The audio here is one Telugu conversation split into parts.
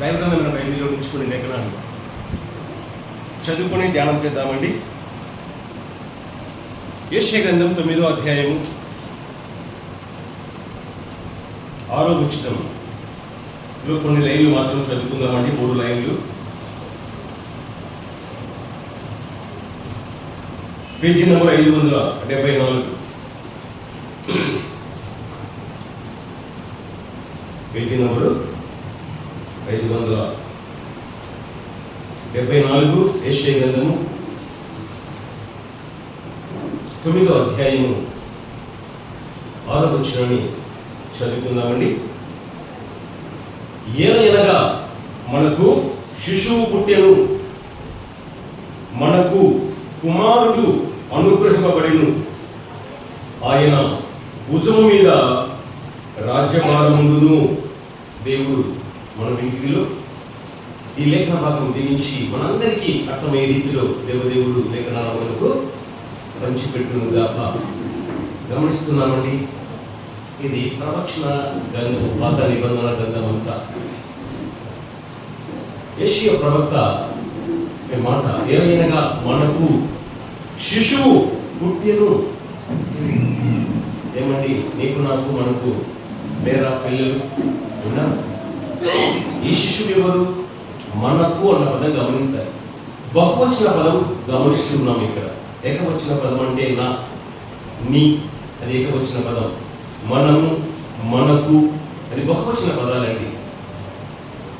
దైవగ్రంథమైన బైబిల్లో ఉంచుకునే లేఖనాలు. చదువుకొని ధ్యానం చేద్దామండి. యశ్య గ్రంథం తొమ్మిదో అధ్యాయము ఆరో ఉచితం ఇప్పుడు కొన్ని లైన్లు మాత్రం చదువుకుందామండి మూడు లైన్లు. పేజీ నెంబర్ ఐదు వందల డెబ్బై నాలుగు. పేజీ నెంబరు ఐదు వందల డెబ్బై నాలుగు ఏషియా గ్రంథము తొమ్మిదో అధ్యాయము ఆరో చదువుకుందామండి. ఏలయనగా మనకు శిశువు పుట్టెను మనకు కుమారుడు అనుగ్రహింపబడిను. ఆయన భుజము మీద రాజ్యభారముందును దేవుడు మన ఇంటిలో ఈ లేఖన భాగం దీనించి మనందరికీ అర్థమయ్యే రీతిలో దేవదేవుడు లేఖనాల మనకు పంచిపెట్టును గాక గమనిస్తున్నామండి. ఇది ప్రవక్షణ గ్రంథం పాత నిబంధన గ్రంథం అంతా. యెషయా ప్రవక్త మాట? ఏమైనగా మనకు శిశువు పుట్టెను? ఏమండి? నీకు నాకు మనకు లేరా పిల్లలు? ఉన్నారు ఈ శిష్యుడు ఎవరు? మనకు అన్న పదం గమనించాలి. బహువచన పదం గమనిస్తున్నాం ఇక్కడ. ఏకవచన పదం అంటే నా నీ. అది ఏకవచన పదం. మనము మనకు. అది బహువచన పదాలండి.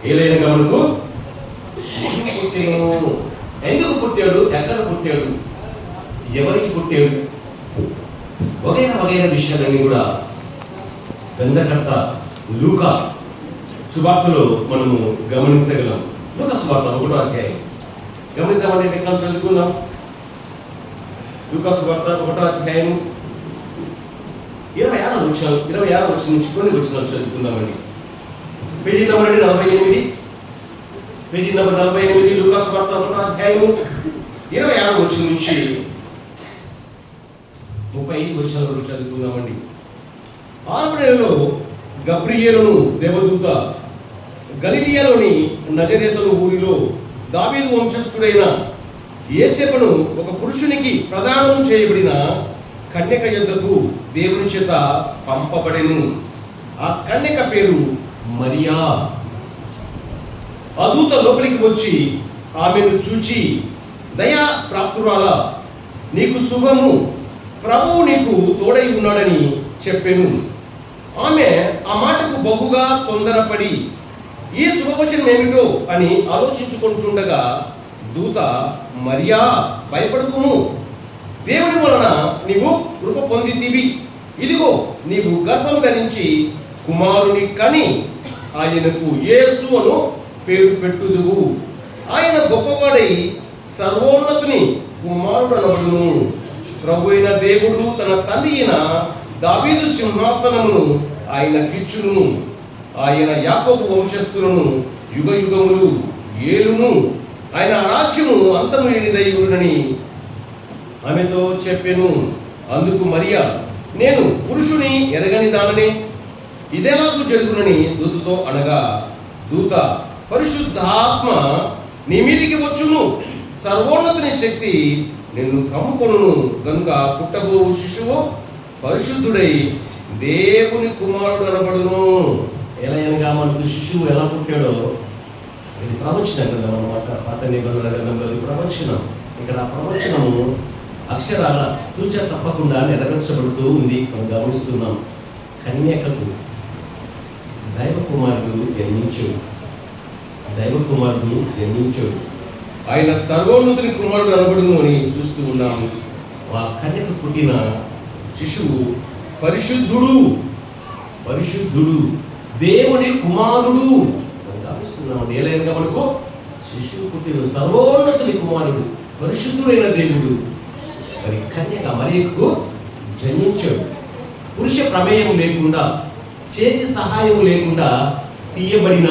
ఏదైనా మనకు శిశువు పుట్టాను ఎందుకు పుట్టాడు? ఎక్కడ పుట్టాడు? ఎవరికి పుట్టాడు? వగైరా వగైరా విషయాలన్నీ కూడా గంధకర్త లూకా సువార్తలో మనము గమనించగలం. లూకా సువార్త ఒకటో అధ్యాయం. గమనిద్దామని ఎక్కడ చదువుకుందాం? లూకా సువార్త ఒకటో అధ్యాయం. ఇరవై ఆరు వృక్షాలు ఇరవై ఆరు వృక్షం నుంచి కొన్ని వృక్షాలు చదువుకుందామండి. పేజీ నెంబర్ అండి నలభై ఎనిమిది. పేజీ నెంబర్ నలభై ఎనిమిది లూకా సువార్త ఒకటో అధ్యాయం. ఇరవై ఆరు వృక్షం నుంచి ముప్పై ఐదు వృక్షాల వరకు చదువుకుందామండి. ఆరు నెలలో గబ్రియేలును దేవదూత గలిలియాలోని నజరేతల ఊరిలో దావీదు వంశస్థుడైన ఏసెపను ఒక పురుషునికి ప్రదానం చేయబడిన కన్యక యుద్ధకు దేవుని చేత పంపబడెను. ఆ కన్యక పేరు మరియా. అదూత లోపలికి వచ్చి ఆమెను చూచి దయా ప్రాప్తురాల నీకు శుభము. ప్రభువు నీకు తోడై ఉన్నాడని చెప్పెను. ఆమె ఆ మాటకు బహుగా తొందరపడి ఈ శుభవచనం ఏమిటో అని ఆలోచించుకుంటుండగా దూత మరియా భయపడుకుము. దేవుని వలన నీవు కృప పొందితివి. ఇదిగో నీవు గర్భం ధరించి కుమారుని కని ఆయనకు యేసు అను పేరు పెట్టుదువు. ఆయన గొప్పవాడై సర్వోన్నతుని కుమారుడు అనబడును ప్రభు అయిన దేవుడు తన తల్లి అయిన దావీదు సింహాసనమును ఆయన కిచ్చును ఆయన యాకోబు వంశస్థులను యుగ యుగములు ఏలును ఆయన రాజ్యము అంతము లేనిదై ఉండునని ఆమెతో చెప్పెను. అందుకు మరియా నేను పురుషుని ఎరగని దాననే ఇదెలాగూ జరుగునని దూతతో అనగా దూత పరిశుద్ధాత్మ నీ మీదికి వచ్చును. సర్వోన్నతుని శక్తి నిన్ను కమ్ముకొను కనుక పుట్టబోవు శిశువు పరిశుద్ధుడై దేవుని కుమారుడు అనబడును. ఎలా అనగా మనకు శిశువు ఎలా పుట్టాడో ఇది ప్రవచన గ్రంథం అన్నమాట పాత నిబంధన గ్రంథంలో ఇది ప్రవచనం. ఇక్కడ ఆ ప్రవచనము అక్షరాల తూచ తప్పకుండా నెరవేర్చబడుతూ ఉంది మనం గమనిస్తున్నాం. కన్యకకు దైవ కుమారుడు జన్మించాడు. దైవ కుమారుడు జన్మించాడు. ఆయన సర్వోన్నతుని కుమారుడు అనబడును అని చూస్తూ ఉన్నాము. ఆ కన్యక పుట్టిన శిశువు పరిశుద్ధుడు. పరిశుద్ధుడు. దేవుని కుమారుడు అని గమనిస్తున్నాం ఏలైనగా మనకు శిశువు పుట్టిన సర్వోన్నతుని కుమారుడు పరిశుద్ధుడైన దేవుడు. మరి కన్యక మరియకు జన్మించాడు. పురుష ప్రమేయం లేకుండా చేతి సహాయం లేకుండా తీయబడిన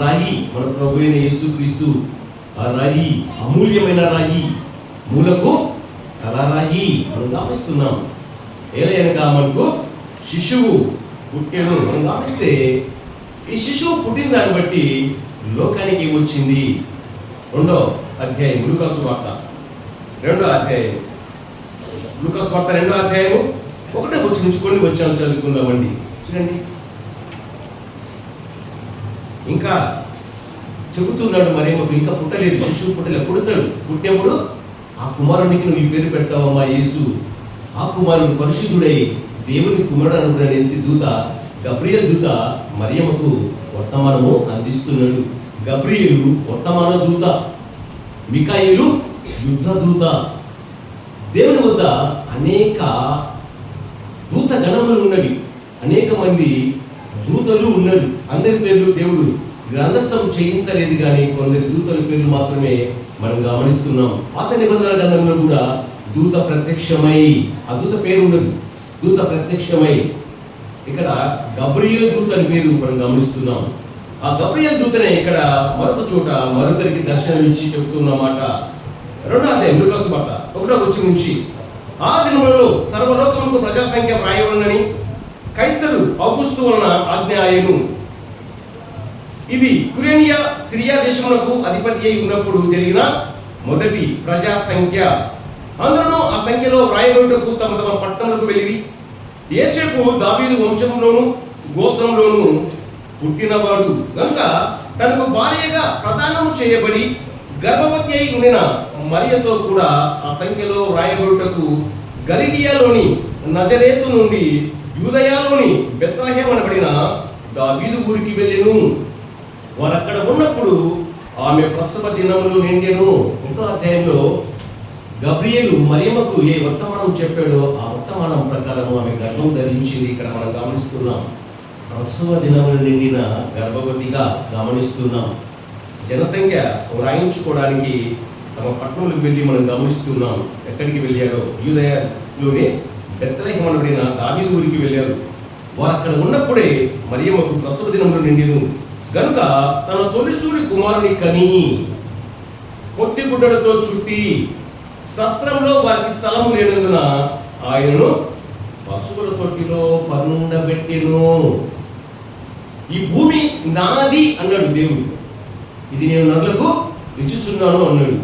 రాయి మన ప్రభు అయిన యేసుక్రీస్తు. ఆ రాయి అమూల్యమైన రాయి మూలకు కలరాహి మనం గమనిస్తున్నాం ఏలైనగా మనకు శిశువు పుట్టెను మనం గమనిస్తే ఈ శిశువు పుట్టిన దాన్ని బట్టి లోకానికి వచ్చింది. రెండో అధ్యాయం లూకాసు వార్త. రెండో అధ్యాయం. లూకాసు వార్త రెండో అధ్యాయము ఒకటే వచ్చి నుంచి కొన్ని వచ్చాను చదువుకుందామండి. చూడండి. ఇంకా చెబుతున్నాడు మరేమో ఇంకా పుట్టలేదు మనుషులు పుట్టలేదు పుడతాడు పుట్టినప్పుడు ఆ కుమారునికి నువ్వు ఈ పేరు పెట్టావమ్మా యేసు. ఆ కుమారుడు పరిశుద్ధుడై దేవుని కుమారుడు అనుగ్రహించి దూత గబ్రియల్ దూత మరియమ్మకు వర్తమానము అందిస్తున్నాడు. గబ్రియలు వర్తమాన దూత మికాయిలు యుద్ధ దూత. దేవుని వద్ద అనేక దూత గణములు ఉన్నవి. అనేక మంది దూతలు ఉన్నారు. అందరి పేర్లు దేవుడు గ్రంథస్థం చేయించలేదు కానీ కొందరి దూతల పేర్లు మాత్రమే మనం గమనిస్తున్నాం. పాత నిబంధన గ్రంథంలో కూడా దూత ప్రత్యక్షమై ఆ దూత పేరు ఉండదు దూత ప్రత్యక్షమై. ఇక్కడ గబ్రియల్ దూత అని పేరు మనం గమనిస్తున్నాం. ఆ గబ్రియల్ దూతనే ఇక్కడ మరొక చోట మరొకరికి దర్శనం ఇచ్చి చెప్తున్న మాట. రెండో అధ్యాయం మాట ఒకటో వచ్చి నుంచి. ఆ దినములలో సర్వలోకములకు ప్రజా సంఖ్య వ్రాయవలనని కైసరు ఔగుస్తు వలన ఆజ్ఞ ఆయను. ఇది కురేనియా సిరియా దేశములకు అధిపతి అయి ఉన్నప్పుడు జరిగిన మొదటి ప్రజా సంఖ్య అందరూ ఆ సంఖ్యలో వ్రాయబడుటకు తమ తమ పట్టణములకు వెళ్ళిరి. ఏసేపు దావీదు వంశంలోను గోత్రంలోను పుట్టినవాడు. గనుక తనకు భార్యగా ప్రదానము చేయబడి గర్భవతి అయి ఉండిన మరియతో కూడా ఆ సంఖ్యలో రాయబడుటకు గలిలియాలోని నజరేతు నుండి యూదయాలోని బెత్తలహేమనబడిన దావీదు ఊరికి వెళ్ళెను. వారక్కడ ఉన్నప్పుడు ఆమె ప్రసవ దినములు నిండెను. ఒకటో అధ్యాయంలో గబ్రియలు మరియమ్మకు ఏ వర్తమానం చెప్పాడో ఆ వర్తమానం ప్రకారం ఆమె గర్భం ధరించింది. ఇక్కడ మనం గమనిస్తున్నాం. ప్రసవ దినములు నిండిన గర్భవతిగా గమనిస్తున్నాం. జనసంఖ్య వ్రాయించుకోవడానికి తమ పట్టణంలోకి వెళ్ళి మనం గమనిస్తున్నాం. ఎక్కడికి వెళ్ళారో? యూదయలోని బెత్తలకి మనబడిన దావీదు ఊరికి వెళ్ళారు. వారు అక్కడ ఉన్నప్పుడే మరియమ్మకు ప్రసవ దినములు నిండిను. గనుక తన తొలిసూరి కుమారుని కని పొత్తి గుడ్డలతో చుట్టి సత్రంలో వారికి స్థలము లేనందున ఆయనను పశువుల తొట్టిలో పరుండబెట్టెను ఈ భూమి నాది అన్నాడు దేవుడు. ఇది నేను నదులకు ఇచ్చుచున్నాను అన్నాడు.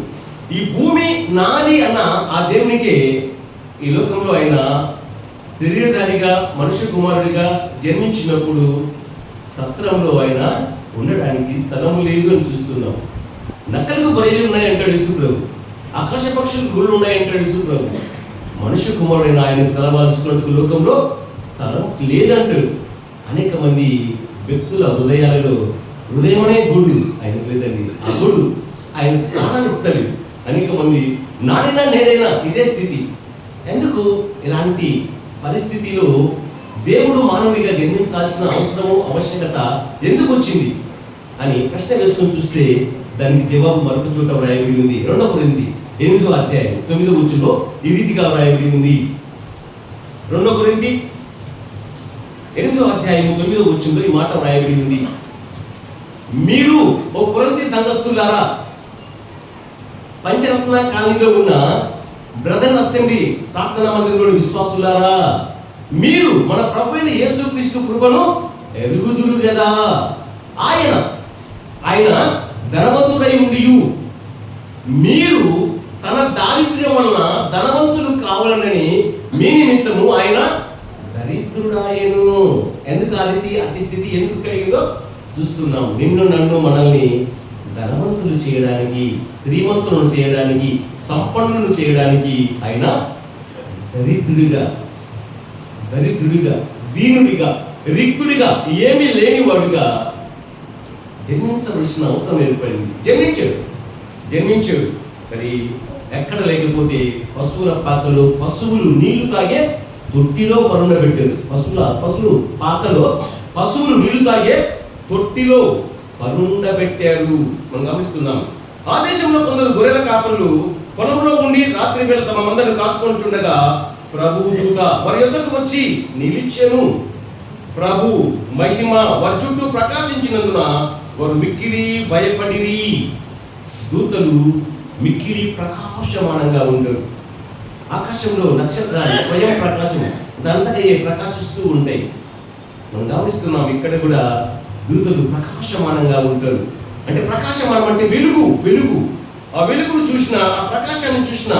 ఈ భూమి నాది అన్న ఆ దేవునికే ఈ లోకంలో ఆయన శరీరధారిగా మనుష్య కుమారుడిగా జన్మించినప్పుడు సత్రంలో ఆయన ఉండడానికి స్థలము లేదు అని చూస్తున్నాం. నకలకు బయలు ఉన్నాయంటాడు యేసుప్రభు. ఆకాశ పక్షులు గుళ్ళు ఉన్నాయంటాడు యేసుప్రభు మనుష్య కుమారుడైన ఆయన తెలవాల్సినట్టు లోకంలో స్థలం లేదంటాడు. అనేక మంది వ్యక్తుల హృదయాలలో హృదయమనే గుడు ఆయనకు లేదండి. ఆ గుడు ఆయనకు స్థానాన్ని ఇస్తారు అనేక మంది నాడైనా నేనైనా ఇదే స్థితి. ఎందుకు? ఇలాంటి పరిస్థితిలో దేవుడు మానవుడిగా జన్మించాల్సిన అవసరము ఆవశ్యకత ఎందుకు వచ్చింది? అని ప్రశ్న వేసుకొని చూస్తే దానికి జవాబు మరొక చోట వ్రాయబడి ఉంది. రెండో కొరింది ఎనిమిదో అధ్యాయం తొమ్మిదో వచ్చులో ఈ రీతిగా వ్రాయబడి ఉంది. రెండో కొరింది ఎనిమిదో అధ్యాయం తొమ్మిదో వచ్చులో ఈ మాట వ్రాయబడి ఉంది. మీరు ఓ కొరంతి సంఘస్థులారా పంచరత్న కాలనీలో ఉన్న బ్రదర్ అసెంబ్లీ ప్రార్థనా మందిరంలోని విశ్వాసులారా మీరు మన ప్రభు అయిన యేసుక్రీస్తు కృపను ఎరుగుదురు కదా ఆయన ఆయన ధనవంతుడై ఉండి మీరు తన దారిద్ర్యం వలన ధనవంతులు కావాలని మీ నిమిత్తము ఆయన దరిద్రుడాయను. ఎందుకు అది అతి స్థితి ఎందుకు కలిగిందో చూస్తున్నాం. నిన్ను నన్ను మనల్ని ధనవంతులు చేయడానికి శ్రీమంతులను చేయడానికి సంపన్నులను చేయడానికి ఆయన దరిద్రుడిగా దరిద్రుడిగా దీనుడిగా రిక్తుడిగా ఏమీ లేనివాడుగా జన్మించవలసిన అవసరం ఏర్పడింది జన్మించాడు జన్మించాడు మరి ఎక్కడ లేకపోతే పశువుల పాకలో పశువులు నీళ్ళు తాగే తొట్టిలో పరుండబెట్టారు పశువుల పశువులు పాకలో పశువులు నీళ్ళు తాగే తొట్టిలో పరుండబెట్టారు మనం గమనిస్తున్నాం. ఆ దేశంలో కొందరు గొర్రెల కాపరులు పొలంలో ఉండి రాత్రి వేళ తమ మందను కాచుకొని చుండగా ప్రభు దూత వారి యొక్కకు వచ్చి నిలిచెను. ప్రభు మహిమ వారి చుట్టూ ప్రకాశించినందున వారు మిక్కిలి భయపడిరి. దూతలు మిక్కిలి ప్రకాశమానంగా ఉండరు. ఆకాశంలో నక్షత్రాలు స్వయం ప్రకాశం దాంతకయ్యే ప్రకాశిస్తూ ఉంటాయి. మనం గమనిస్తున్నాం ఇక్కడ కూడా దూతలు ప్రకాశమానంగా ఉంటారు. అంటే ప్రకాశమానం అంటే వెలుగు వెలుగు. ఆ వెలుగును చూసిన ఆ ప్రకాశాన్ని చూసిన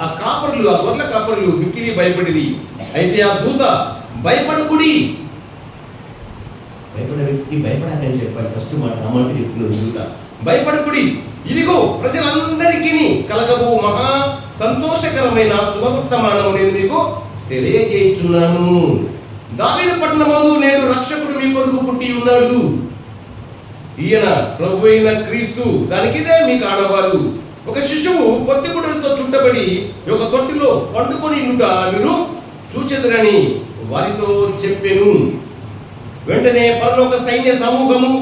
ఆ కాపరులు ఆ గొర్రెల కాపరులు మిక్కిలి భయపడిరి. అయితే ఆ దూత భయపడకుడి. భయపడే వ్యక్తికి భయపడాలని చెప్పాలి. ఫస్ట్ మాట ఆ మాట చెప్తున్నాడు భయపడకుడి. ఇదిగో ప్రజలందరికీ కలగబో మహా సంతోషకరమైన శుభవర్తమానము నేను మీకు తెలియజేయుచున్నాను. దావీదు పట్టణమందు నేను రక్షకుడు మీ కొరకు పుట్టి ఉన్నాడు. ఈయన ప్రభు అయిన క్రీస్తు దానికిదే మీకు ఆడవారు ఒక శిశువు పొత్తిగుడులతో చుట్టబడి ఒక తొట్టిలో పండుకొని ఉంట మీరు చూచెదరని వారితో చెప్పాను. వెంటనే పరలోక సైన్య సమూహము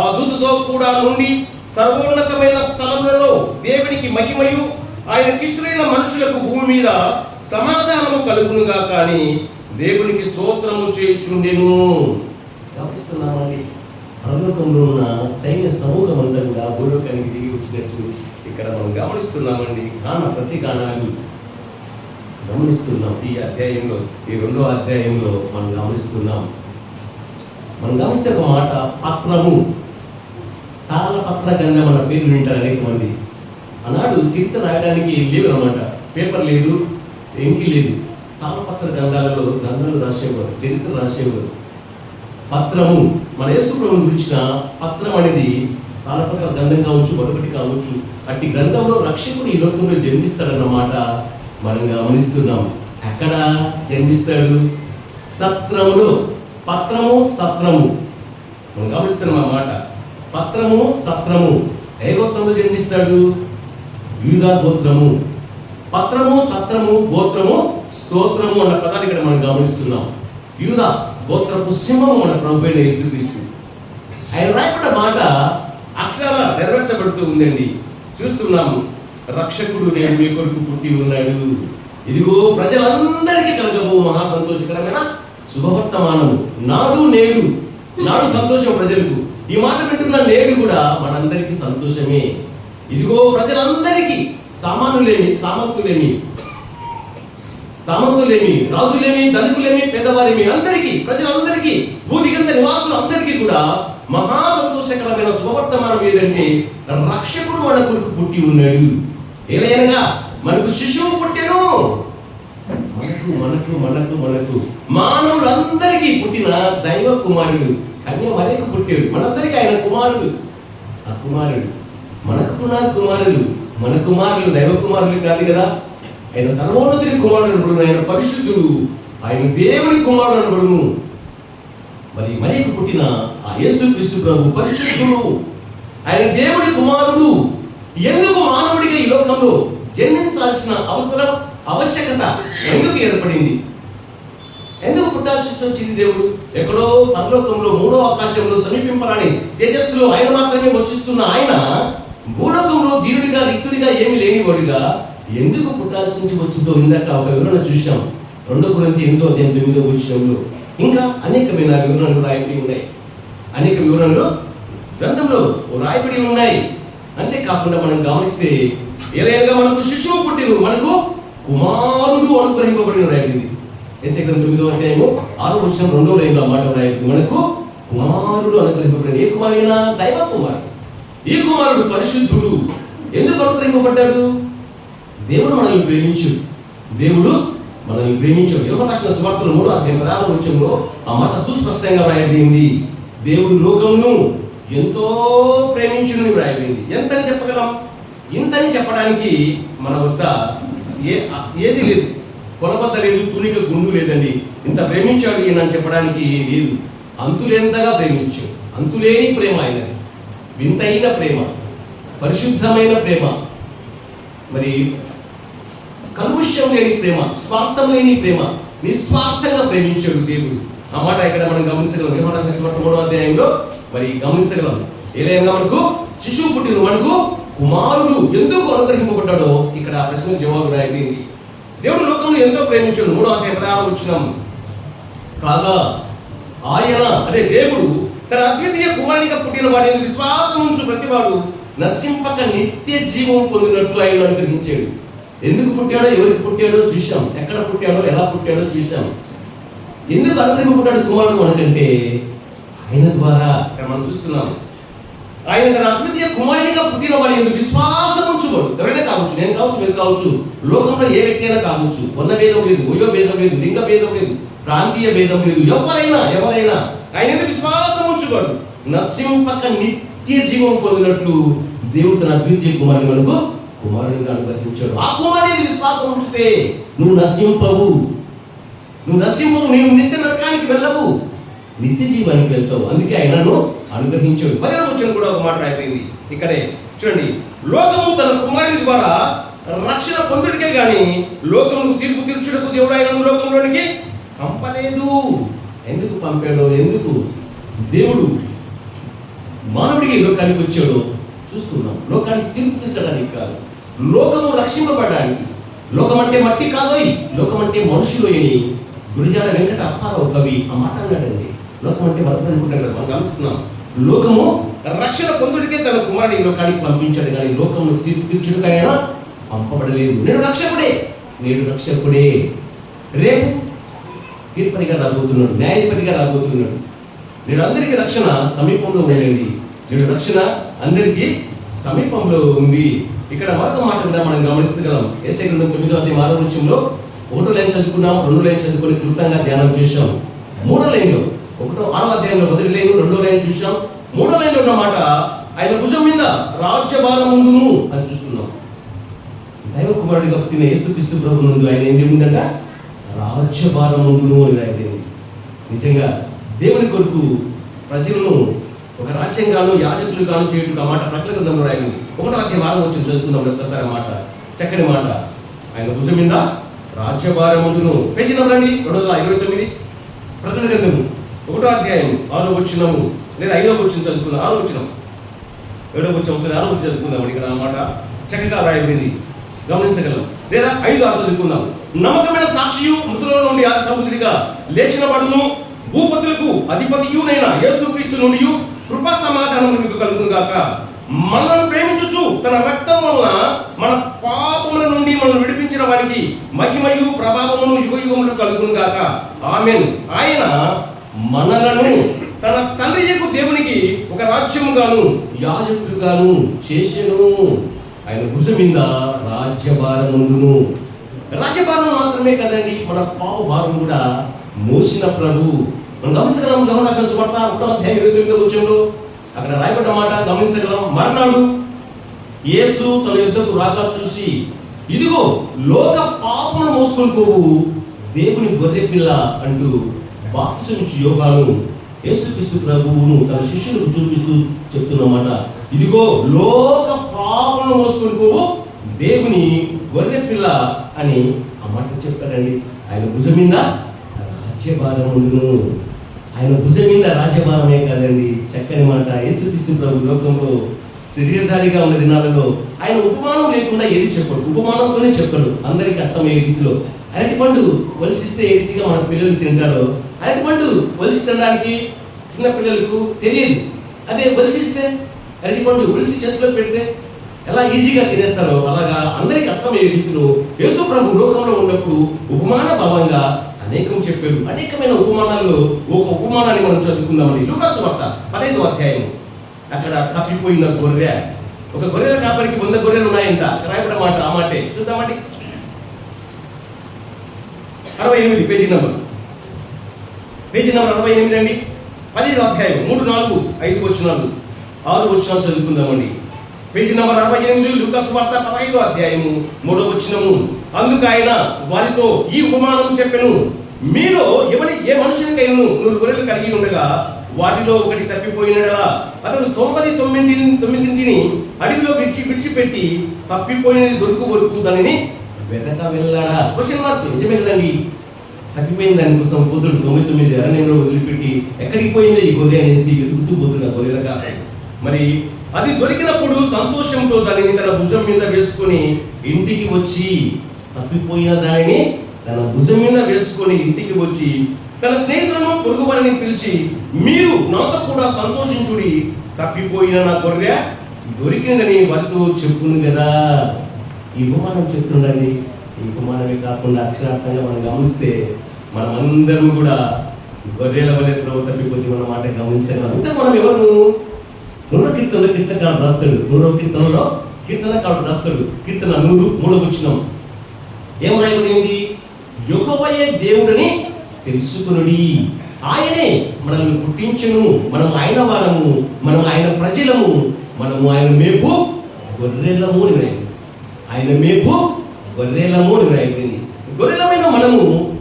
ఆ దూతతో కూడా నుండి సర్వోన్నతమైన స్థలములలో దేవునికి మహిమయు ఆయన కిష్టులైన మనుషులకు భూమి మీద సమాధానము కలుగునుగా కానీ దేవునికి స్తోత్రము చేయుచుండెను. గమనిస్తున్నామండి పరలోకంలో ఉన్న సైన్య సమూహం అంతా కూడా భూలోకానికి దిగి వచ్చినట్టు ఇక్కడ మనం గమనిస్తున్నామండి. కాన ప్రతి కాణాన్ని గమనిస్తున్నాం. ఈ అధ్యాయంలో ఈ రెండో అధ్యాయంలో మనం గమనిస్తున్నాం. మనం గమనిస్తే ఒక మాట పత్రము. తాళపత్ర గంధం అన్న పేరు వింటారు అనేక మంది. ఆనాడు చిత్త రాయడానికి లేవు అనమాట పేపర్ లేదు ఎంకి లేదు. తాళపత్ర గ్రంథాలలో గ్రంథాలు రాసేవారు చరిత్ర రాసేవారు. పత్రము మన యేసుప్రభుని గురించిన పత్రం అనేది తాళపత్ర గంధం కావచ్చు మరొకటి కావచ్చు అట్టి గ్రంథంలో రక్షకుడు ఈ లోకంలో జన్మిస్తాడన్నమాట మనం గమనిస్తున్నాం. ఎక్కడ జన్మిస్తాడు? సత్రములో. పత్రము సత్రము. మనం గమనిస్తున్నాం ఆ మాట. పత్రము సత్రము. ఏ గోత్రంలో జన్మిస్తాడు? యూదా గోత్రము. పత్రము సత్రము గోత్రము స్తోత్రము అన్న పదాన్ని ఇక్కడ మనం గమనిస్తున్నాం. యూదా గోత్రపు సింహము మన ప్రభు అయిన యేసుక్రీస్తు. ఆయన రాయబడిన మాట అక్షరాల నెరవేర్చబడుతూ ఉందండి. చూస్తున్నాం రక్షకుడు నేను మీ కొరకు పుట్టి ఉన్నాడు. ఇదిగో ప్రజలందరికీ కలగబో మహా సంతోషకరమైన శుభవర్తమానము నాడు నేడు. నాడు సంతోషం ప్రజలకు. ఈ మాట వింటున్న నేడు కూడా మనందరికీ సంతోషమే. ఇదిగో ప్రజలందరికీ సామానులేమి సామంతులేమి. సామంతులేమి రాజులేమి ధనికులేమి పేదవారేమి అందరికీ ప్రజలందరికీ భూదిగంత నివాసులు అందరికీ కూడా మహా సంతోషకరమైన శుభవర్తమానం ఏదంటే రక్షకుడు మన కొరకు పుట్టి ఉన్నాడు. ఏలైనగా మనకు శిశువు పుట్టాను. మనకు మనకు మనకు మనకు మానవులందరికీ పుట్టిన దైవ కుమారుడు. కన్య వరకు పుట్టాడు. మనందరికీ ఆయన కుమారుడు. ఆ కుమారుడు మనకు కూడా కుమారుడు. మన కుమారులు దైవ కుమారులు కాదు కదా. ఆయన సర్వోన్నతుని కుమారుడు అనబడును ఆయన పరిశుద్ధుడు. ఆయన దేవుడి కుమారుడు అనబడును మరి మరేకు పుట్టిన ఆ యేసు క్రీస్తు ప్రభు పరిశుద్ధుడు. ఆయన దేవుడి కుమారుడు. ఎందుకు మానవుడిగా ఈ లోకంలో జన్మించాల్సిన అవసరం? ఆవశ్యకత ఎందుకు ఏర్పడింది? ఎందుకు పుట్టాల్సి వచ్చింది దేవుడు? ఎక్కడో పరలోకంలో మూడో ఆకాశంలో సమీపింపరాని తేజస్సులో ఆయన మాత్రమే వచ్చిస్తున్న ఆయన భూలోకంలో దీనుడిగా రిక్తుడిగా ఏమి లేనివాడుగా ఎందుకు పుట్టాల్సి వచ్చిందో ఇందాక ఒక వివరణ చూశాం. రెండో గురించి ఎనిమిదో అధ్యాయం తొమ్మిదో విషయంలో ఇంకా అనేకమైన వివరణలు రాయబడి ఉన్నాయి. అనేక వివరణలు గ్రంథంలో రాయబడి ఉన్నాయి. అంతేకాకుండా మనం గమనిస్తే ఏదైనా మనకు శిశువు పుట్టిను మనకు కుమారుడు అనుగ్రహింపబడిన రాయబడింది ఎస్ఐ గ్రంథం తొమ్మిదో అధ్యాయము ఆరో వచ్చిన రెండో లైన్లో మాట రాయబడింది మనకు కుమారుడు అనుగ్రహింపబడిన ఏ కుమారైనా దైవ కుమారుడు. ఈ కుమారుడు పరిశుద్ధుడు. ఎందుకు అనుగ్రహింపబడ్డాడు? దేవుడు మనల్ని ప్రేమించు దేవుడు మనల్ని ప్రేమించాడు. యోగ రాసిన సువార్తలు మూడు అధ్యాయం పదహారు వచ్చంలో ఆ మాట సుస్పష్టంగా వ్రాయబడింది. దేవుడు లోకమును ఎంతో ప్రేమించుని వ్రాయబడింది. ఎంతని చెప్పగలం? ఇంతని చెప్పడానికి మన వద్ద ఏ ఏది లేదు. కొలబద్ద లేదు తునిక గుండు లేదండి. ఇంత ప్రేమించాడు ఈయన అని చెప్పడానికి లేదు. అంతులేంతగా ప్రేమించాడు. అంతులేని ప్రేమ ఆయనది వింతైన ప్రేమ. పరిశుద్ధమైన ప్రేమ. మరి కలుష్యం లేని ప్రేమ స్వార్థం లేని ప్రేమ నిస్వార్థంగా ప్రేమించాడు దేవుడు. ఆ మాట ఇక్కడ మనం గమనించగలం. వ్యవహార స్వార్థ మూడో అధ్యాయంలో మరి గమనించగలం. ఏదైనా మనకు శిశువు పుట్టిన మనకు కుమారుడు ఎందుకు అనుగ్రహింపబడ్డాడో ఇక్కడ ఆ ప్రశ్న జవాబు రాయబడింది దేవుడు లోకంలో ఎంతో ప్రేమించాడు. మూడో అధ్యాయ పదహారు వచ్చినాం కాగా ఆయన అదే దేవుడు తన అద్వితీయ కుమారునిగా పుట్టిన వాడి విశ్వాసం ఉంచు ప్రతివాడు నశింపక నిత్య జీవం పొందినట్లు ఆయన అనుగ్రహించాడు. ఎందుకు పుట్టాడో ఎవరికి పుట్టాడో చూశాం. ఎక్కడ పుట్టాడో ఎలా పుట్టాడో చూశాం. ఎందుకు అనుగ్రహింపబడ్డాడు కుమారుడు అనకంటే ఆయన ద్వారా. ఇక్కడ మనం చూస్తున్నాం. ఆయన తన అద్వితీయ కుమారునిగా పుట్టిన ఎందుకు విశ్వాసం ఉంచుకోడు. ఎవరైనా కావచ్చు నేను కావచ్చు మీరు కావచ్చు లోకంలో ఏ వ్యక్తి అయినా కావచ్చు వర్ణ భేదం లేదు వయో భేదం లేదు లింగ భేదం లేదు ప్రాంతీయ భేదం లేదు ఎవరైనా ఎవరైనా ఆయన ఎందుకు విశ్వాసం ఉంచుకోడు. నశింపక నిత్య జీవం పొందినట్లు దేవుడు తన అద్వితీయ కుమారుని మనకు కుమారుడిగా అనుగ్రహించాడు. ఆ కుమారుని విశ్వాసం ఉంచితే నువ్వు నశింపవు. నువ్వు నశింపవు నీవు నిత్య నరకానికి వెళ్ళవు నిత్య జీవానికి వెళ్తావు. అందుకే ఆయనను అనుగ్రహించు. పదిహేను వచ్చిన కూడా ఒక మాట అయిపోయింది ఇక్కడే చూడండి. లోకము తన కుమారుని ద్వారా రక్షణ పొందుడికే కానీ లోకము తీర్పు తీర్చుటకు దేవుడు ఆయనను లోకంలోనికి పంపలేదు. ఎందుకు పంపాడో ఎందుకు దేవుడు మానవుడికి లోకానికి వచ్చాడు చూస్తున్నాం. లోకానికి తీర్పు తీర్చడానికి కాదు. లోకము రక్షింపబడడానికి. లోకం అంటే మట్టి కాదోయ్. లోకం అంటే మనుషులు అని గురిజాడ వెంకట అప్పారావు కవి ఆ మాట అన్నాడండి. లోకం అంటే మనం అనుకుంటాం కదా మనం గమనిస్తున్నాం. లోకము రక్షణ పొందుడికే తన కుమారుడు ఈ లోకానికి పంపించాడు కానీ లోకము తీర్పు తీర్చుడుకైనా పంపబడలేదు. నేను రక్షకుడే నేడు రక్షకుడే. రేపు తీర్పనిగా రాబోతున్నాడు న్యాయపతిగా రాబోతున్నాడు. నేడు అందరికీ రక్షణ సమీపంలో ఉండండి. నేడు రక్షణ అందరికీ సమీపంలో ఉంది. ఇక్కడ మరొక మాట కూడా మనం గమనిస్తగలం ఏసై గ్రంథం తొమ్మిదో అధ్యాయం ఆరో వచనంలో ఒకటో లైన్ చదువుకున్నాం రెండు లైన్ చదువుకొని క్లుప్తంగా ధ్యానం చేశాం. మూడో లైన్లో ఒకటో ఆరో అధ్యాయంలో మొదటి లైన్ రెండో లైన్ చూసాం మూడో లైన్లో ఉన్న మాట ఆయన భుజం మీద రాజ్యభారం ఉండును అని చూస్తున్నాం. దైవ కుమారుడిగా పుట్టిన యేసుక్రీస్తు ప్రభు ముందు ఆయన ఏంది ఉందంట రాజ్యభారం ఉండును అని రాయబడింది నిజంగా దేవుని కొరకు ప్రజలను ఒక రాజ్యంగాను యాజకులుగాను చేయటం ఆ మాట ప్రకటన గ్రంథంలో రాయండి ఒకటో అధ్యాయం ఆరం వచ్చి చదువుకుందాం ఒక్కసారి మాట. చక్కని మాట. ఆయన భుజం మీద రాజ్యభారముందును. పేజీ నెంబర్ అండి రెండు వందల ఇరవై తొమ్మిది. ప్రకటన గ్రంథము. ఒకటో అధ్యాయం ఆరో వచ్చినము లేదా ఐదో వచ్చిన చదువుకుందాం ఆరో వచ్చినం ఏడో వచ్చి ఒకసారి ఆరో వచ్చి చదువుకుందాం ఇక్కడ అన్నమాట చక్కగా రాయబడింది గమనించగలం. లేదా ఐదు ఆరు చదువుకుందాం. నమ్మకమైన సాక్షియు మృతుల నుండి ఆ సముద్రిగా లేచిన పడును భూపతులకు అధిపతియునైన యేసుక్రీస్తు నుండి కృపా సమాధానం మీకు కలుగును గాక. మనల్ని ప్రేమించుచు తన రక్తం వలన మన పాపముల నుండి మనం విడిపించిన వారికి మహిమయు ప్రభావమును యుగ యుగములు కలుగును గాక. ఆమెన్. ఆయన మనలను తన తండ్రి యొక్క దేవునికి ఒక రాజ్యముగాను యాజకులుగాను చేసెను. ఆయన భుజం మీద రాజ్యభారం ఉండును రాజ్యభారం మాత్రమే కదండి మన పాప భారం కూడా మోసిన ప్రభు. మనం గమనించగలం గమనించిన సువార్త ఒకటో అధ్యాయం ఇరవై తొమ్మిదో వచ్చంలో అక్కడ రాయబడ్డ మాట గమనించగలం. మర్నాడు యేసు తన యుద్ధకు రాగా చూసి ఇదిగో లోక పాపమును మోసుకొని పోవు దేవుని గొర్రె పిల్ల అంటూ బాప్తిసమిచ్చు యోగాను యేసుక్రీస్తు ప్రభువును తన శిష్యులకు చూపిస్తూ చెప్తున్నమాట. ఇదిగో లోక పాపం మోసుకుంటూ దేవుని గొర్రె పిల్ల అని ఆ మాట చెప్తాడండి ఆయన భుజం మీద రాజ్యభారం ఉండును. ఆయన భుజం మీద రాజ్యభారమే కాదండి. చక్కని మాట. యేసుక్రీస్తు ప్రభు లోకంలో శరీరధారిగా ఉన్న దినాలలో ఆయన ఉపమానం లేకుండా ఏది చెప్పడు. ఉపమానంతోనే చెప్పడు. అందరికీ అర్థమయ్యే రీతిలో. అరటి పండు వలసిస్తే ఏ రీతిగా మన పిల్లలు తింటారో అరటి పండు వలిసి తినడానికి చిన్నపిల్లలకు తెలియదు. అదే వలసిస్తే అరటి పండు వలిసి చేతిలో పెడితే ఎలా ఈజీగా తినేస్తారో అలాగా అందరికి అర్థమయ్యే రీతిలో యేసు ప్రభు లోకంలో ఉన్నప్పుడు ఉపమాన భావంగా అనేకం చెప్పాడు. అనేకమైన ఉపమానాల్లో ఒక ఉపమానాన్ని మనం చదువుకుందామని లూకాసు వార్త పదహైదు అధ్యాయం అక్కడ తప్పిపోయిన గొర్రె. ఒక గొర్రెల కాపరికి వంద గొర్రెలు ఉన్నాయంట. అక్కడ మాట ఆ మాటే. చూద్దామండి. అరవై ఎనిమిది పేజీ నెంబర్. పేజీ నెంబర్ అరవై ఎనిమిది అండి. పదిహేదు అధ్యాయం మూడు నాలుగు ఐదు వచ్చినాలు ఆరు వచ్చినాలు చదువుకుందామండి. పేజీ నెంబర్ అరవై ఎనిమిది లూకస్ వార్త పదహైదు అధ్యాయము మూడో వచ్చినము అందుకు ఆయన వారితో ఈ ఉపమానం చెప్పెను మీలో ఎవరి ఏ మనుషునికైనా నూరు గొర్రెలు కలిగి ఉండగా వాటిలో ఒకటి తప్పిపోయినడలా. అతడు తొమ్మిది తొమ్మిది తొమ్మిదింటిని అడవిలో విడిచి విడిచిపెట్టి తప్పిపోయినది దొరుకు వరకు దానిని వెతక వెళ్ళాడా? క్వశ్చన్ మార్క్ నిజమే కదండి. తప్పిపోయిన దానికోసం కూతురు తొమ్మిది తొమ్మిది అరణ్యంలో వదిలిపెట్టి ఎక్కడికి పోయిందో ఈ గొర్రె అనేసి వెతుకుతూ పోతున్న గొర్రెలుగా మరి అది దొరికినప్పుడు సంతోషంతో దానిని తన భుజం మీద వేసుకొని ఇంటికి వచ్చి తప్పిపోయిన దానిని తన భుజం మీద వేసుకొని ఇంటికి వచ్చి తన స్నేహితులను పొరుగు వారిని పిలిచి మీరు నాతో కూడా సంతోషించుడి. తప్పిపోయిన నా గొర్రె దొరికిందని వారితో చెప్పుంది కదా ఈ ఉపమానం చెప్తుండండి. ఈ ఉపమానమే కాకుండా అక్షరార్థంగా మనం గమనిస్తే మనమందరం కూడా గొర్రెల వల్ల త్రోవ తప్పిపోతే మన మాట గమనించాను ఇంత మనం ఎవరు? నూరో కీర్తనలో కీర్తనకారుడు రాస్తాడు. నూరో కీర్తనలో కీర్తనకారుడు రాస్తాడు. కీర్తన నూరు మూడో వచ్చినాం ఏమైపోయింది రాయబడింది దేవుడని తెలుసుకునుడి. ఆయనే మనల్ని పుట్టించును. మనం ఆయన వారము మనం ఆయన ప్రజలము. మనము ఆయన మేపు గొర్రెలము అని ఆయన మేపు గొర్రెలము అని గొర్రెలమైన మనము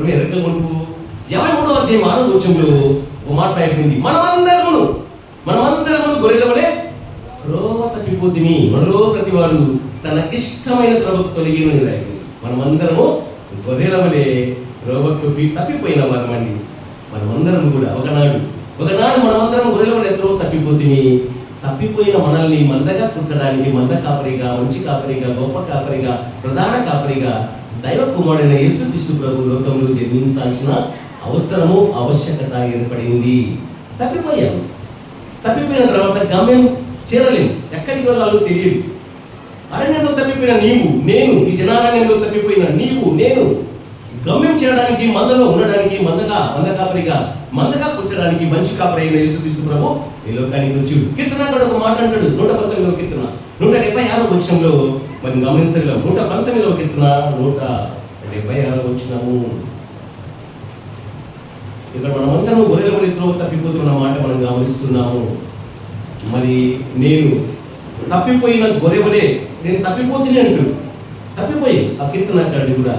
మనం రెక్క కొడుకు. యాభై మూడవ అధ్యాయం ఆరో వచ్చంలో ఒక మాట రాయబడింది మనమందరమును మనమందరమును గొర్రెలవలే రోవ తప్పిపోతుంది మనలో ప్రతివాడు తనకిష్టమైన త్రవకు తొలగిన రాయబడింది. మనమందరము గొర్రెలవలే రోవకు తప్పిపోయిన వారమండి. మనమందరం కూడా ఒకనాడు ఒకనాడు మనమందరం గొర్రెలవలే వలె త్రోవ తప్పిపోతుంది తప్పిపోయిన మనల్ని మందగా కూర్చడానికి మంద కాపరిగా మంచి కాపరిగా గొప్ప కాపరిగా ప్రధాన కాపరిగా దైవ కుమారుడైన యేసుక్రీస్తు ప్రభు లోకంలో జన్మించాల్సిన అవసరము ఆవశ్యకత ఏర్పడింది. తప్పిపోయాం. తప్పిపోయిన తర్వాత గమ్యం చేరలేము ఎక్కడికి వెళ్ళాలో తెలియదు. అరణ్యంలో తప్పిపోయిన నీవు నేను ఈ జనారణ్యంలో తప్పిపోయిన నీవు నేను. గమ్యం చేరడానికి మందలో ఉండడానికి మందగా మంద కాపరిగా మందగా కూర్చడానికి మంచి కాపరి అయిన యేసుక్రీస్తు ప్రభు ఈ లోకానికి వచ్చి కీర్తన కూడా ఒక మాట అంటాడు నూట పంతొమ్మిదవ కీర్తన. నూట డెబ్బై ఆరో వచ్చంలో మనం గమనించగల నూట పంతొమ్మిదవ కీర్తన నూట డెబ్బై ఆరో వచ్చినాము ఇక్కడ మనమందరం గొర్రెల వలితో తప్పిపోతున్న మాట మనం గమనిస్తున్నాము. మరి నేను తప్పిపోయిన గొర్రెవలే నేను తప్పిపోతుంది అంటూ తప్పిపోయి ఆ కీర్తన అంటాడు కూడా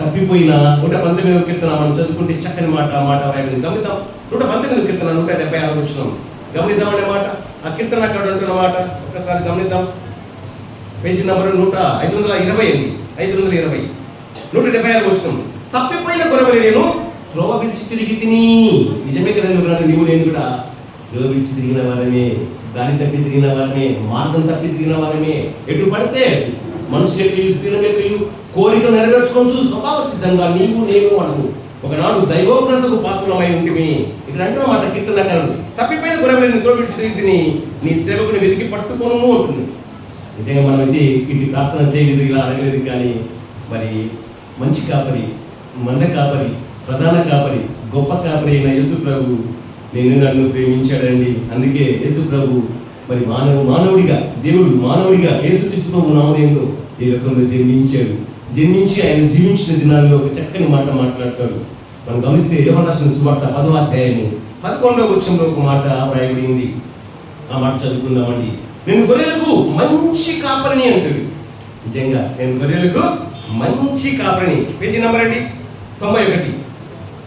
తప్పిపోయిన నూట పంతొమ్మిదవ కీర్తన మనం చదువుకుంటే చక్కని మాట మాట గమనిద్దాం. నూట పంతొమ్మిదవ కీర్తన నూట డెబ్బై ఆరు వచ్చినాం గమనిద్దాం అనే మాట? ఆ కీర్తన అక్కడ అంటున్న మాట? ఒక్కసారి గమనిద్దాం. పేజీ నంబర్ నూట ఐదు వందల ఇరవై అండి ఐదు వందల ఇరవై. నూట డెబ్బై ఆరు వచ్చిన తప్పిపోయిన గొడవలు నేను త్రోవ విడిచి తిరిగి తిని. నిజమే కదా నువ్వు నీవు నేను కూడా. త్రోవ విడిచి తిరిగిన వారమే దారి తప్పి తిరిగిన వారమే మార్గం తప్పి తిరిగిన వారమే. ఎటు పడితే మనసు యొక్క స్త్రీల యొక్క కోరిక నెరవేర్చుకోవచ్చు స్వభావ సిద్ధంగా నీవు నేను మనము ఒకనాడు దైవోగ్రతకు పాత్రమై ఉంటిమి. ఇక్కడ అంటున్న మాట కీర్తనకారుడు. తప్పిపోయిన గొడవలు విడిచి తిని నీ సేవకుని వెతికి పట్టుకోను అంటుంది. నిజంగా మనం అయితే ఇటు ప్రార్థన చేయలేదు ఇలా అడగలేదు కానీ మరి మంచి కాపరి మంద కాపరి ప్రధాన కాపరి గొప్ప కాపరి అయిన యేసు ప్రభు నేను నన్ను ప్రేమించాడండి. అందుకే యేసు ప్రభు మరి మానవ మానవుడిగా దేవుడు మానవుడిగా యేసుక్రీస్తు ప్రభు నామధేయంలో ఈ లోకంలో జన్మించాడు. జన్మించి ఆయన జీవించిన దినాల్లో ఒక చక్కని మాట మాట్లాడతాడు. మనం గమనిస్తే యోహనాసిన సువార్త పదవ అధ్యాయము పదకొండవ వృక్షంలో ఒక మాట రాయబడింది. ఆ మాట చదువుకుందామండి. నేను గొర్రెలకు మంచి కాపరిని అంటుంది. నిజంగా నేను గొర్రెలకు మంచి కాపరిని. పేజీ నెంబర్ అండి తొంభై ఒకటి.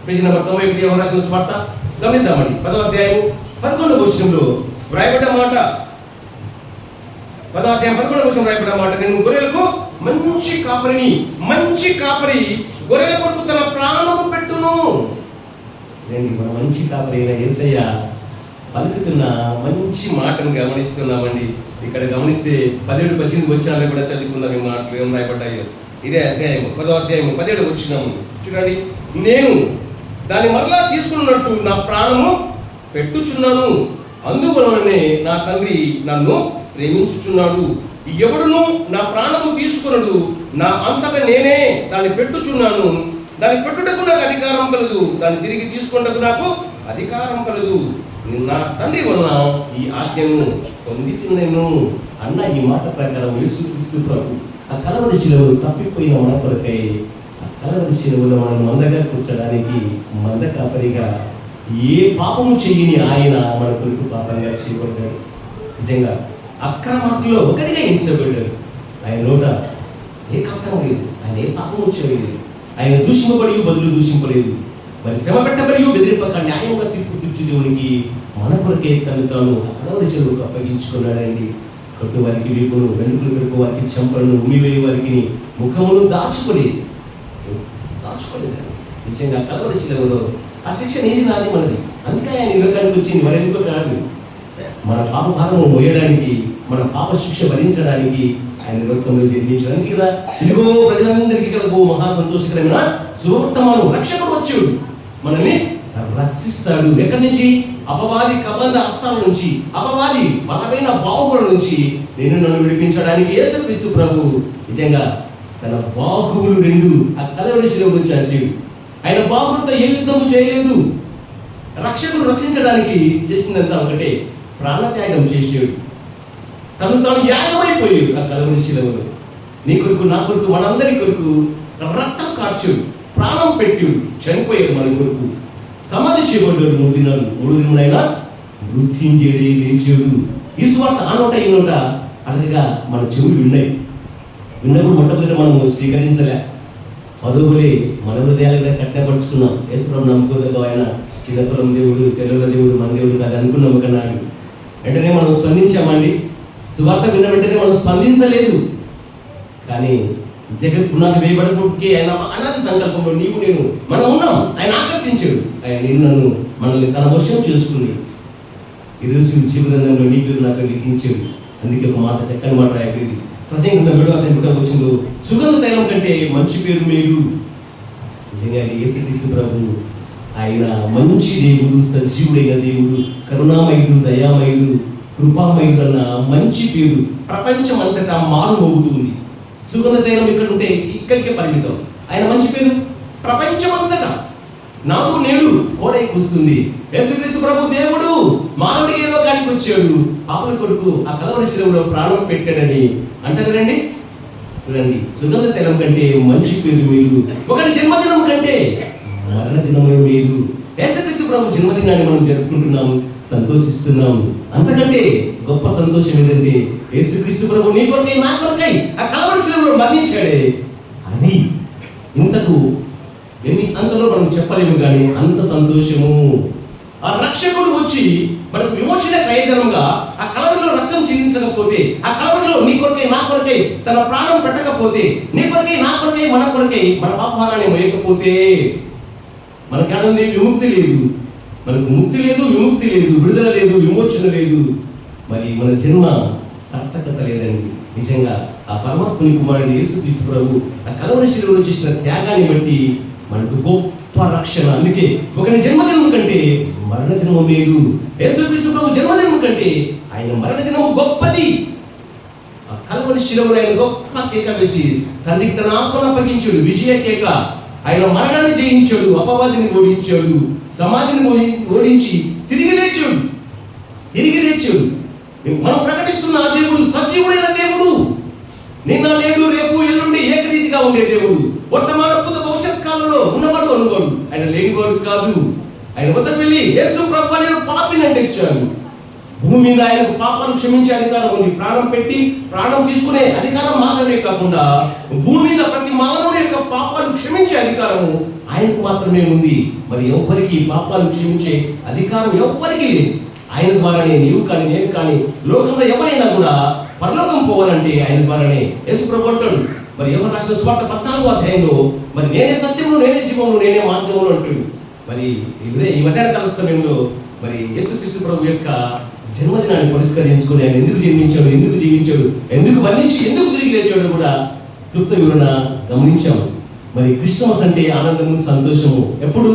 పేజీ నెంబర్ తొంభై ఒకటి ఎవరు రాసిన వార్త గమనిద్దామండి. పదవ అధ్యాయం పదకొండు విషయంలో వ్రాయబడ్డ మాట. పదవ అధ్యాయం పదకొండు విషయం వ్రాయబడ్డ మాట. నేను గొర్రెలకు మంచి కాపరిని మంచి కాపరి గొర్రెల కొరకు తన ప్రాణము పెట్టును. మన మంచి కాపరి అయిన పలుకుతున్న మంచి మాటను గమనిస్తున్నామండి. ఇక్కడ గమనిస్తే పదిహేడు పద్దెనిమిది వచ్చారని కూడా చదువుకుందాం ఈ మాటలు ఏం రాయబడ్డాయో. ఇదే అధ్యాయం పదో అధ్యాయం పదిహేడు వచ్చినాము చూడండి నేను దాన్ని మరలా తీసుకున్నట్టు నా ప్రాణము పెట్టుచున్నాను. అందువలననే నా తండ్రి నన్ను ప్రేమించుచున్నాడు. ఎవడును నా ప్రాణము తీసుకునడు. నా అంతటా నేనే దాన్ని పెట్టుచున్నాను. దాన్ని పెట్టుటకు నాకు అధికారం కలదు. దాన్ని తిరిగి తీసుకున్నకు నాకు అధికారం కలదు. నిన్న తండ్రి వలన ఈ ఆజ్ఞను పొంది నేను అన్న ఈ మాట ప్రకారం యేసుక్రీస్తు ప్రభు ఆ కలవరి శిలవలు తప్పిపోయిన మన కొరకై ఆ కలవరి శిలవలో మనం మందగా కూర్చోడానికి మంద కాపరిగా ఏ పాపము చెయ్యని ఆయన మన కొరకు పాపంగా చేయబడ్డాడు. నిజంగా అక్రమార్కులో ఒకటిగా హింసపడ్డాడు ఆయన నోట ఏ కష్టం లేదు. ఆయన ఏ పాపము చేయలేదు. ఆయన దూషింపబడి బదులు దూషింపలేదు. మరి శ్రమ పెట్టబడి బెదిరింపక న్యాయంగా తీర్పు తీర్చు దేవునికి మన కొరకే తను తాను అక్రమరిశలకు అప్పగించుకున్నాడండి. కట్టు వారికి వీపును వెనుకలు పెరుకు వారికి చెంపలను ఉమ్మివేయ వారికి ముఖమును దాచుకోలేదు. దాచుకోలేదు. నిజంగా కలవరి శిలవలో ఆ శిక్ష నీది నాది మనది. అందుకే ఆయన యువకానికి వచ్చింది. వచ్చింది ఎందుకో కాదు? మన పాప భారము మోయడానికి మన పాప శిక్ష భరించడానికి ఆయన లోకంలో జన్మించడానికి కదా. ఇదిగో ప్రజలందరికీ కలుగు మహా సంతోషకరమైన సువర్తమాను. రక్షకుడు వచ్చాడు. మనల్ని రక్షిస్తాడు. ఎక్కడి నుంచి? అపవాది కబంధ హస్తాల నుంచి అపవాది బలమైన బాహువుల నుంచి నేను నన్ను విడిపించడానికి యేసుక్రీస్తు ప్రభు నిజంగా తన బాహువులు రెండు ఆ కలవరిశిలో వచ్చి ఆయన బాహులతో ఏ యుద్ధము చేయలేదు. రక్షకుడు రక్షించడానికి చేసినంత ఒకటే ప్రాణత్యాగం చేసాడు తను తాను యాగమైపోయాడు ఆ కలవరిశిలో నీ కొరకు నా కొరకు మనందరి కొరకు రక్తం కార్చుడు. ప్రాణం పెట్టి చనిపోయాడు మన కొరకు సమాధి చేయబడ్డాడు మూడు దినాలు. మూడు దినములైనా మృత్యుంజేడే లేచాడు. ఈ స్వార్థ ఆనోట ఈనోట అలాగా మన చెవులు విన్నాయి. విన్నప్పుడు మొట్టమొదటి మనం స్వీకరించలే. పదవులే మన హృదయాలు కట్టపరుచుకున్నాం యేసుప్రభు నమ్ముకోదగ్గ ఆయన చిన్నపురం దేవుడు తెలుగుల దేవుడు మన దేవుడు కాదు అనుకున్నాము కన్నా వెంటనే మనం స్పందించామండి. సువార్త విన్న వెంటనే మనం స్పందించలేదు. కానీ జగత్ పునాది వేయబడకపోతే ఆయన అనాది సంకల్పంలో నీవు నేను మనం ఉన్నాం. ఆయన ఆకర్షించాడు. ఆయన నిన్ను మనల్ని తన వర్షం చేసుకున్నాడు ఈరోజు జీవనంలో పేరు నాకు లిఖించాడు. అందుకే ఒక మాట చక్కని మాట రాయలేదు ప్రసంగంలో విడవ అతని వచ్చిందో సుగంధ తైలం కంటే మంచి పేరు మీరు నిజంగా యేసుక్రీస్తు ప్రభు ఆయన మంచి దేవుడు సజీవుడైన దేవుడు కరుణామయుడు దయామయుడు కృపామయుడు అన్న మంచి పేరు ప్రపంచం అంతటా మారుమవుతుంది సుగంధ తైలం ఇక్కడ ఉంటే ఇక్కడికే పరిమితం. ఆయన మంచి పేరు? ప్రపంచం అంతటా నేడు కోడై కూస్తుంది. యేసుక్రీస్తు ప్రభు దేవుడు మానవుడి ఏ లోకానికి వచ్చాడు. పాపల కొరకు ఆ కలవరి శిలువలో ప్రాణం పెట్టాడని. అంటారు రండి. చూడండి సుగంధ తైలం కంటే మంచి పేరు మీరు. ఒకటి జన్మదినం కంటే మరణ దినమే మీరు యేసుక్రీస్తు ప్రభు జన్మదినాన్ని మనం జరుపుకుంటున్నాం సంతోషిస్తున్నాం. అంతకంటే గొప్ప సంతోషం ఏదంటే యేసుక్రీస్తు ప్రభు నీ కొరకై నా కొరకై ఆ కలవరి మరణించాడే. అది ఇంతకు ఎన్ని అంతలో మనం చెప్పలేము కానీ అంత సంతోషము. ఆ రక్షకుడు వచ్చి మనకు విమోచన ప్రయోజనంగా ఆ కలవరిలో రక్తం చిందించకపోతే ఆ కలవరిలో నీ కొరకై నా కొరకై తన ప్రాణం పెట్టకపోతే నీ కొరకై నా కొరకై మన కొరకై మన పాపాలని మోయకపోతే మనకేడంది విముక్తి లేదు. మనకు ముక్తి లేదు విముక్తి లేదు విడుదల లేదు విమోచన లేదు. మరి మన జన్మ సార్థకత లేదండి నిజంగా ఆ పరమాత్ముని కుమారుడు యేసుక్రీస్తు ప్రభు ఆ కలవరి శిలువలో చేసిన త్యాగాన్ని బట్టి మనకు గొప్ప రక్షణ. అందుకే ఒక జన్మదినం కంటే మరణ దినము మేలు. యేసుక్రీస్తు ప్రభు జన్మదినం కంటే ఆయన మరణ దినము గొప్పది. ఆ కలవరి శిలువలో ఆయన గొప్ప కేక వేసి తండ్రికి తన ఆత్మను అప్పగించాడు. విజయ కేక. ఆయన మరణాన్ని జయించాడు. అపవాదిని ఓడించాడు. సమాధిని ఓడించి తిరిగి లేచాడు. తిరిగి లేచాడు. మనం ప్రకటిస్తున్న ఆ దేవుడు సజీవుడైన దేవుడు. నిన్న నేడు రేపు ఎల్లుండి ఏకరీతిగా ఉండే దేవుడు. వర్తమాన కొత్త భవిష్యత్ కాలంలో ఉన్నవాడు అనుకోడు. ఆయన లేనివాడు కాదు. ఆయన వద్దకు వెళ్ళి యేసు ప్రభు నేను పాపిని అంటే ఇచ్చాను. భూమి మీద ఆయనకు పాపాలు క్షమించే అధికారం ఉంది. ప్రాణం పెట్టి ప్రాణం తీసుకునే అధికారం మాత్రమే కాకుండా భూమి మీద ప్రతి మానవుడి యొక్క పాపాలు క్షమించే అధికారము ఆయనకు మాత్రమే ఉంది. మరి ఎవ్వరికి పాపాలు క్షమించే అధికారం ఎవ్వరికి లేదు? ఆయన ద్వారానే నీవు కానీ నేను కానీ లోకంలో ఎవరైనా కూడా పరలోకం పోవాలంటే ఆయన ద్వారానే యేసు ప్రభు అంటాడు. మరి ఎవరు రాసిన స్వార్థ పద్నాలుగు అధ్యాయంలో మరి నేనే సత్యంలో నేనే జీవమును నేనే మార్గమును అంటుంది. మరి ఇదే ఈ మధ్యాహ్న కాల సమయంలో మరి యేసుక్రీస్తు ప్రభు యొక్క జన్మదినాన్ని పురస్కరించుకుని ఆయన ఎందుకు జన్మించాడు ఎందుకు జీవించాడు ఎందుకు మరణించి ఎందుకు తిరిగి లేచాడు కూడా క్లుప్త వివరణ గమనించాము. మరి క్రిస్మస్ అంటే ఆనందము సంతోషము ఎప్పుడు?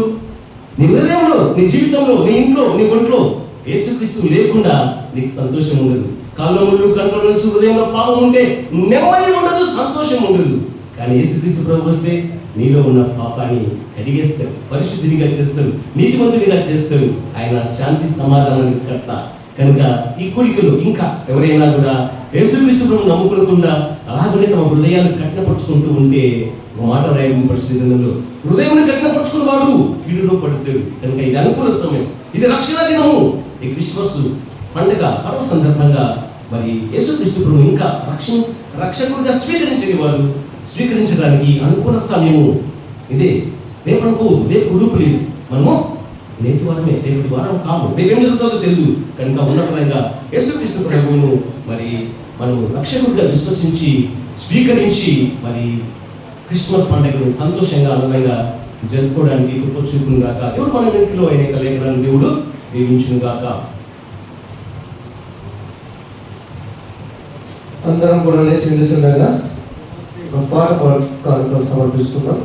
నీ హృదయంలో నీ జీవితంలో నీ ఇంట్లో నీ ఒంట్లో యేసుక్రీస్తు లేకుండా నీకు సంతోషం ఉండదు. కాళ్ళు ముళ్ళు హృదయంలో పాపం ఉంటే నెమ్మది ఉండదు సంతోషం ఉండదు. కానీ యేసుక్రీస్తు ప్రభు వస్తే నీలో ఉన్న పాపాన్ని కడిగేస్తాడు పరిశుద్ధినిగా చేస్తాడు నీతివంతునిగా చేస్తాడు. ఆయన శాంతి సమాధానానికి కర్త. కనుక ఈ కోరికలు ఇంకా ఎవరైనా కూడా యేసుక్రీస్తు ప్రభు నమ్ముకోకుండా అలాగనే తమ హృదయాలు కఠినపరుచుకుంటూ ఉంటే ఒక మాట రాయబడిన పరిస్థితులలో హృదయం కఠినపరుచుకున్నవాడు కీడులో పడుతాడు. కనుక ఇది అనుకూల సమయం. ఇది రక్షణ దినము. ఈ క్రిస్మస్ పండుగ పర్వ సందర్భంగా మరి యేసుక్రీస్తు ప్రభు ఇంకా రక్ష రక్షకుడిగా స్వీకరించని వారు స్వీకరించడానికి అనుకూల సమయము ఇదే. రేపు అనుకో రేపు గ్రూపు లేదు. మనము నేటి వారమే రేపటి వారం కాము. రేపేం ఏం జరుగుతుందో తెలియదు కనుక ఉన్నతంగా యేసుక్రీస్తు ప్రభువును మరి మనము రక్షకుడిగా విశ్వసించి స్వీకరించి మరి క్రిస్మస్ పండుగను సంతోషంగా ఆనందంగా జరుపుకోవడానికి కృప చూపును కాక దేవుడు మన ఇంట్లో అయిన లేఖనాలు దేవుడు దీవించుగాక అందరం కూడా లేచి నిలుచుండగా ఒక పాట పాడు- సమర్పిస్తున్నాం.